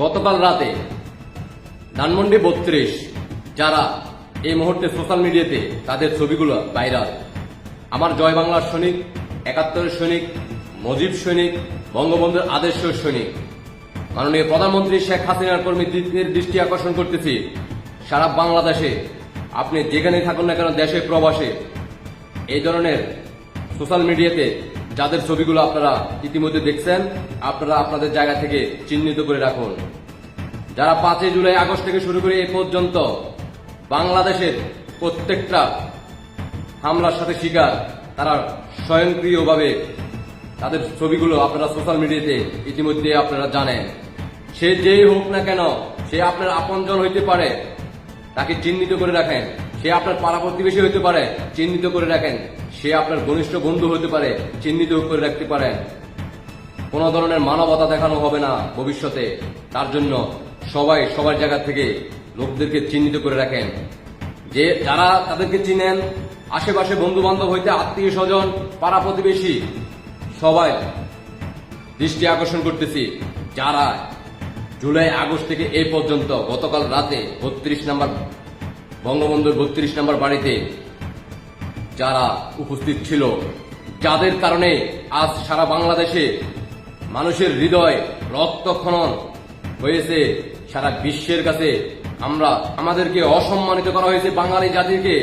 গতকাল রাতে ধানমন্ডি বত্রিশ, যারা এই মুহূর্তে সোশ্যাল মিডিয়াতে তাদের ছবিগুলো ভাইরাল আমার জয় বাংলার সৈনিক, একাত্তরের সৈনিক, মজিব সৈনিক, বঙ্গবন্ধুর আদর্শ সৈনিক। মাননীয় প্রধানমন্ত্রী শেখ হাসিনার কর্মীদের দৃষ্টি আকর্ষণ করতেছি। সারা বাংলাদেশে আপনি যেখানে থাকুন না কেন দেশে প্রবাসে এই ধরনের সোশ্যাল মিডিয়াতে যাদের ছবিগুলো আপনারা ইতিমধ্যে দেখছেন, আপনারা আপনাদের জায়গা থেকে চিহ্নিত করে রাখুন। যারা পাঁচই জুলাই আগস্ট থেকে শুরু করে এ পর্যন্ত বাংলাদেশের প্রত্যেকটা হামলার সাথে শিকার, তারা স্বয়ংক্রিয়ভাবে তাদের ছবিগুলো আপনারা সোশ্যাল মিডিয়াতে ইতিমধ্যে আপনারা জানেন। সে যেই হোক না কেন, সে আপনার আপনজন হইতে পারে, তাকে চিহ্নিত করে রাখেন। সে আপনার পাড়া প্রতিবেশী হতে পারে, চিহ্নিত করে রাখেন। সে আপনার ঘনিষ্ঠ বন্ধু হতে পারে, চিহ্নিত করে রাখতে পারেন কোনো ধরনের মানবতা দেখানো হবে না ভবিষ্যতে। তার জন্য সবাই সবার জায়গা থেকে লোকদেরকে চিহ্নিত করে রাখেন। যে যারা তাদেরকে চিনেন, আশেপাশে বন্ধু বান্ধব হইতে আত্মীয় স্বজন, পাড়া প্রতিবেশী, সবাই দৃষ্টি আকর্ষণ করতেছি। যারা জুলাই আগস্ট থেকে এ পর্যন্ত গতকাল রাতে বত্রিশ নাম্বার বঙ্গবন্ধুর বত্রিশ নাম্বার বাড়িতে যারা উপস্থিত ছিল, যাদের কারণে আজ সারা বাংলাদেশে মানুষের হৃদয় রক্তক্ষরণ হয়েছে, সারা বিশ্বের কাছে আমরা আমাদেরকে অসম্মানিত করা হয়েছে বাঙালি জাতিকে,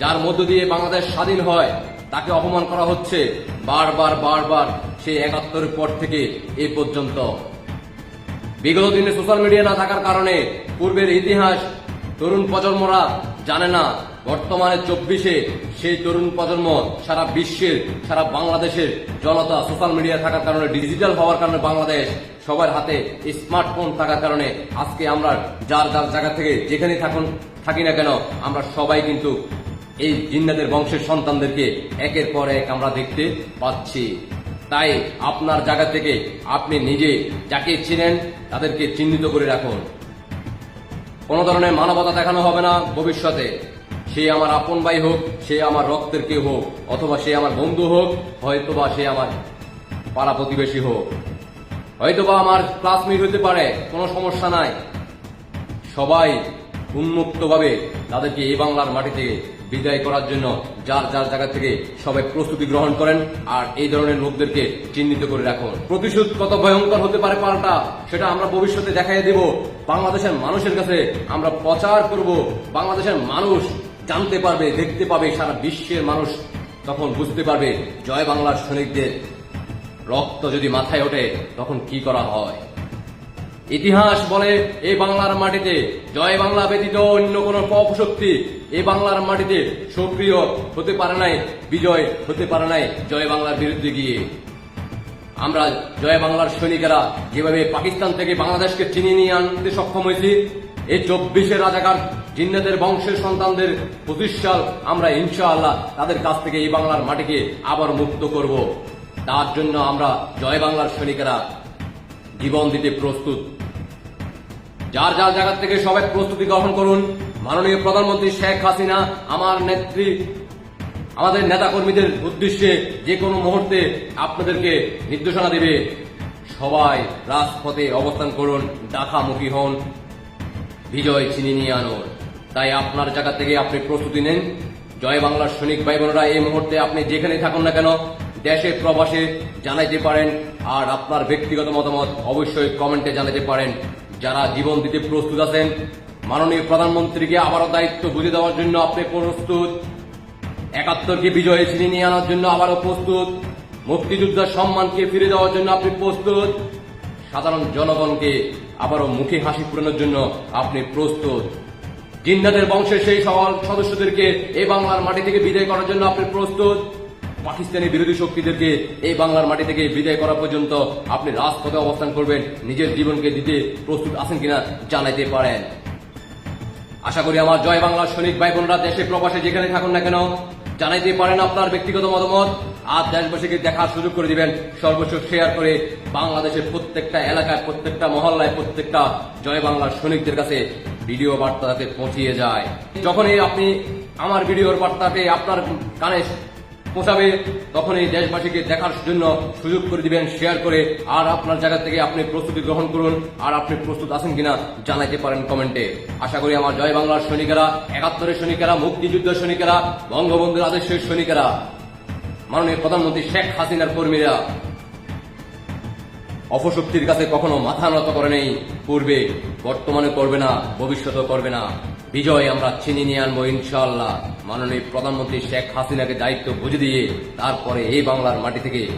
যার মধ্য দিয়ে বাংলাদেশ স্বাধীন হয়, তাকে অপমান করা হচ্ছে বারবার বারবার সেই একাত্তরের পর থেকে এ পর্যন্ত। বিগত দিনে সোশ্যাল মিডিয়া না থাকার কারণে পূর্বের ইতিহাস তরুণ প্রজন্মরা জানে না বর্তমানে চব্বিশে সেই তরুণ প্রজন্ম সারা বিশ্বের, সারা বাংলাদেশের জনতা সোশ্যাল মিডিয়া থাকার কারণে, ডিজিটাল হওয়ার কারণে বাংলাদেশ সবার হাতে স্মার্টফোন থাকার কারণে আজকে আমরা যার যার জায়গা থেকে যেখানে থাকুন, থাকি না কেন, আমরা সবাই কিন্তু এই জিন্নাদের বংশের সন্তানদেরকে একের পর এক আমরা দেখতে পাচ্ছি। তাই আপনার জায়গা থেকে আপনি নিজে যাকে চিনেন তাদেরকে চিহ্নিত করে রাখুন। কোনো ধরনের মানবতা দেখানো হবে না ভবিষ্যতে। সে আমার আপন ভাই হোক, সে আমার রক্তের কেউ হোক, অথবা সে আমার বন্ধু হোক, হয়তোবা সে আমার পাড়া প্রতিবেশী হোক। হয়তোবা আমার ক্লাসমেট হতে পারে, কোনো সমস্যা নাই। সবাই উন্মুক্তভাবে তাদেরকে এই বাংলার মাটি থেকে বিদায় করার জন্য যার যার জায়গা থেকে সবাই প্রস্তুতি গ্রহণ করেন, আর এই ধরনের লোকদেরকে চিহ্নিত করে রাখুন। প্রতিশোধ কত ভয়ঙ্কর হতে পারে পাল্টা, সেটা আমরা ভবিষ্যতে দেখাই দেব। বাংলাদেশের মানুষের কাছে আমরা প্রচার করব। বাংলাদেশের মানুষ জানতে পারবে, দেখতে পাবে সারা বিশ্বের মানুষ, তখন বুঝতে পারবে জয় বাংলার সৈনিকদের রক্ত যদি মাথায় ওঠে, তখন কি করা হয়? ইতিহাস বলে এই বাংলার মাটিতে জয় বাংলা ব্যতীত অন্য কোন অপশক্তি এই বাংলার মাটিতে সক্রিয় হতে পারে নাই, বিজয় হতে পারে নাই জয় বাংলার বিরুদ্ধে গিয়ে। আমরা জয় বাংলার সৈনিকেরা যেভাবে পাকিস্তান থেকে বাংলাদেশকে চিনিয়ে নিয়ে আনতে সক্ষম হয়েছি এই চব্বিশে রাজাকার জিন্নাদের বংশের সন্তানদের পঁচিশ সাল আমরা ইনশাআল্লাহ তাদের কাছ থেকে এই বাংলার মাটিকে আবার মুক্ত করব। তার জন্য আমরা জয় বাংলার সৈনিকেরা জীবন দিতে প্রস্তুত। যার যার জায়গা থেকে সবাই প্রস্তুতি গ্রহণ করুন। মাননীয় প্রধানমন্ত্রী শেখ হাসিনা আমার নেত্রী, আমাদের নেতাকর্মীদের উদ্দেশ্যে যে কোনো মুহূর্তে আপনাদেরকে নির্দেশনা দেবে, সবাই রাজপথে অবস্থান করুন, ডাকামুখী হন, বিজয় চিনি নিয়ে আনুন। তাই আপনার জায়গা থেকে আপনি প্রস্তুতি নেন। জয় বাংলার সৈনিক ভাই বোনেরা এই মুহূর্তে আপনি যেখানে থাকুন না কেন দেশে প্রবাসে জানাইতে পারেন, আর আপনার ব্যক্তিগত মতামত অবশ্যই কমেন্টে জানাতে পারেন। যারা জীবন দিতে প্রস্তুত আছেন, মাননীয় প্রধানমন্ত্রীকে আবারও দায়িত্ব বুঝে দেওয়ার জন্য আপনি প্রস্তুত। একাত্তরকে বিজয়ে ছিনিয়ে নিয়ে আনার জন্য আবারও প্রস্তুত। মুক্তিযোদ্ধার সম্মানকে ফিরে দেওয়ার জন্য আপনি প্রস্তুত। সাধারণ জনগণকে আবারও মুখে হাসি পূরণের জন্য আপনি প্রস্তুত। জিন্নাদের বংশের সেই সকল সদস্যদেরকে এই বাংলার মাটি থেকে বিদায় করার জন্য আপনি প্রস্তুত? পাকিস্তানি বিরোধী শক্তিদেরকে এই বাংলার মাটি থেকে বিদায় করা পর্যন্ত আপনি রাজপথে অবস্থান করবেন, নিজের জীবনকে দিতে প্রস্তুত আছেন কিনা জানাইতে পারেন। আশা করি আমার জয় বাংলার সৈনিক ভাই বোনরা দেশে প্রবাসে যেখানে থাকুন না কেন, জানাইতে পারেন আপনার ব্যক্তিগত মতামত। আর দেশবাসীকে দেখার সুযোগ করে দিবেন সর্বোচ্চ শেয়ার করে বাংলাদেশের প্রত্যেকটা এলাকায়, প্রত্যেকটা মহল্লায়, প্রত্যেকটা জয় বাংলার সৈনিকদের কাছে ভিডিও বার্তাতে পৌঁছিয়ে যায়। যখনই আপনি আমার ভিডিওর বার্তাকে আপনার কানে পৌঁছাবে তখন এই দেশবাসীকে দেখার জন্য সুযোগ করে দিবেন শেয়ার করে, আর আপনার জায়গা থেকে আপনি প্রস্তুতি গ্রহণ করুন, আর আপনি প্রস্তুত আছেন কিনা জানাইতে পারেন কমেন্টে। আশা করি আমার জয় বাংলার সৈনিকেরা, একাত্তরের সৈনিকেরা, মুক্তিযুদ্ধের সৈনিকেরা, বঙ্গবন্ধুর আদেশের সৈনিকেরা, মাননীয় প্রধানমন্ত্রী শেখ হাসিনার কর্মীরা। অপশক্তির কাছে কখনো মাথা নত করে নেই। পূর্বে, বর্তমানে করবে না, ভবিষ্যতেও করবে না। বিজয় আমরা চিনি নিয়ে আনব ইনশাআল্লাহ। মাননীয় প্রধানমন্ত্রী শেখ হাসিনাকে দায়িত্ব বুঝে দিয়ে তারপরে এই বাংলার মাটি থেকে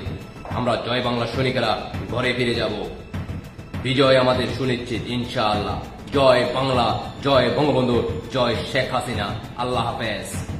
আমরা জয় বাংলার সৈনিকেরা ঘরে ফিরে যাব। বিজয় আমাদের সুনিশ্চিত ইনশাআল্লাহ। জয় বাংলা, জয় বঙ্গবন্ধু, জয় শেখ হাসিনা। আল্লাহ হাফেজ।